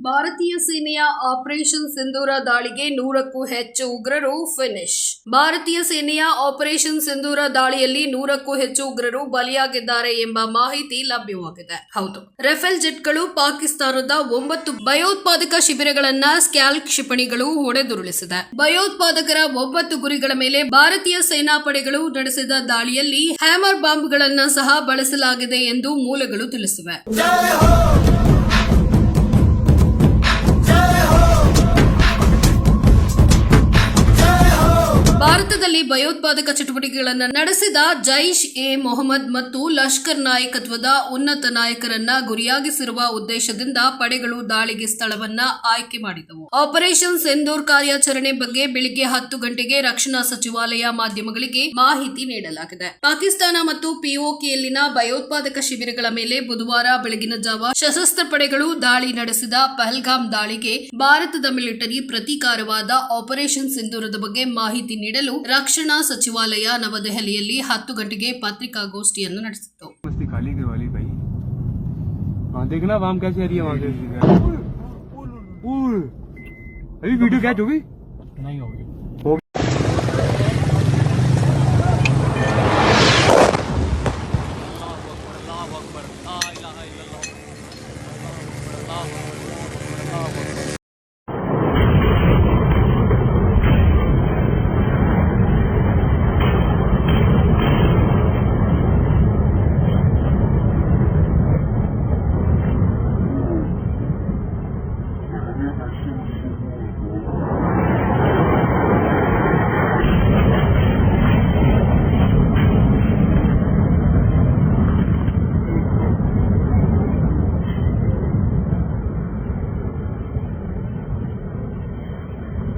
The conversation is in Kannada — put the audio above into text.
ಭಾರತೀಯ ಸೇನೆಯ ಆಪರೇಷನ್ ಸಿಂಧೂರ ದಾಳಿಗೆ ನೂರಕ್ಕೂ ಹೆಚ್ಚು ಉಗ್ರರು ಫಿನಿಶ್. ಭಾರತೀಯ ಸೇನೆಯ ಆಪರೇಷನ್ ಸಿಂಧೂರ ದಾಳಿಯಲ್ಲಿ ನೂರಕ್ಕೂ ಹೆಚ್ಚು ಉಗ್ರರು ಬಲಿಯಾಗಿದ್ದಾರೆ ಎಂಬ ಮಾಹಿತಿ ಲಭ್ಯವಾಗಿದೆ. ಹೌದು. ರೆಫೆಲ್ ಜೆಟ್ಗಳು ಪಾಕಿಸ್ತಾನದ ಒಂಬತ್ತು ಭಯೋತ್ಪಾದಕ ಶಿಬಿರಗಳನ್ನ ಸ್ಕ್ಯಾಲ್ ಕ್ಷಿಪಣಿಗಳು ಹೊಡೆದುರುಳಿಸಿದೆ. ಭಯೋತ್ಪಾದಕರ ಒಂಬತ್ತು ಗುರಿಗಳ ಮೇಲೆ ಭಾರತೀಯ ಸೇನಾಪಡೆಗಳು ನಡೆಸಿದ ದಾಳಿಯಲ್ಲಿ ಹ್ಯಾಮರ್ ಬಾಂಬ್ಗಳನ್ನ ಸಹ ಬಳಸಲಾಗಿದೆ ಎಂದು ಮೂಲಗಳು ತಿಳಿಸಿವೆ. ಭಾರತದಲ್ಲಿ ಭಯೋತ್ಪಾದಕ ಚಟುವಟಿಕೆಗಳನ್ನು ನಡೆಸಿದ ಜೈಷ್ ಎ ಮೊಹಮ್ಮದ್ ಮತ್ತು ಲಷ್ಕರ್ ನಾಯಕತ್ವದ ಉನ್ನತ ನಾಯಕರನ್ನ ಗುರಿಯಾಗಿಸಿರುವ ಉದ್ದೇಶದಿಂದ ಪಡೆಗಳು ದಾಳಿಗೆ ಸ್ಥಳವನ್ನ ಆಯ್ಕೆ ಮಾಡಿದವು ಆಪರೇಷನ್ ಸೆಂದೂರ್ ಕಾರ್ಯಾಚರಣೆ ಬಗ್ಗೆ ಬೆಳಿಗ್ಗೆ ಹತ್ತು ಗಂಟೆಗೆ ರಕ್ಷಣಾ ಸಚಿವಾಲಯ ಮಾಧ್ಯಮಗಳಿಗೆ ಮಾಹಿತಿ ನೀಡಲಾಗಿದೆ. ಪಾಕಿಸ್ತಾನ ಮತ್ತು ಪಿಒಕೆಯಲ್ಲಿನ ಭಯೋತ್ಪಾದಕ ಶಿಬಿರಗಳ ಮೇಲೆ ಬುಧವಾರ ಬೆಳಗಿನ ಜಾವ ಸಶಸ್ತ್ರ ಪಡೆಗಳು ದಾಳಿ ನಡೆಸಿದ ಪಹಲ್ಗಾಮ್ ದಾಳಿಗೆ ಭಾರತದ ಮಿಲಿಟರಿ ಪ್ರತೀಕಾರವಾದ ಆಪರೇಷನ್ ಸಿಂಧೂರದ ಬಗ್ಗೆ ಮಾಹಿತಿ ನೀಡಲು ರಕ್ಷಣಾ ಸಚಿವಾಲಯ ನವದೆಹಲಿಯಲ್ಲಿ ಹತ್ತು ಗಂಟೆಗೆ ಪತ್ರಿಕಾಗೋಷ್ಠಿಯನ್ನು ನಡೆಸಿತು मस्ती खाली के वाली भाई हाँ देखना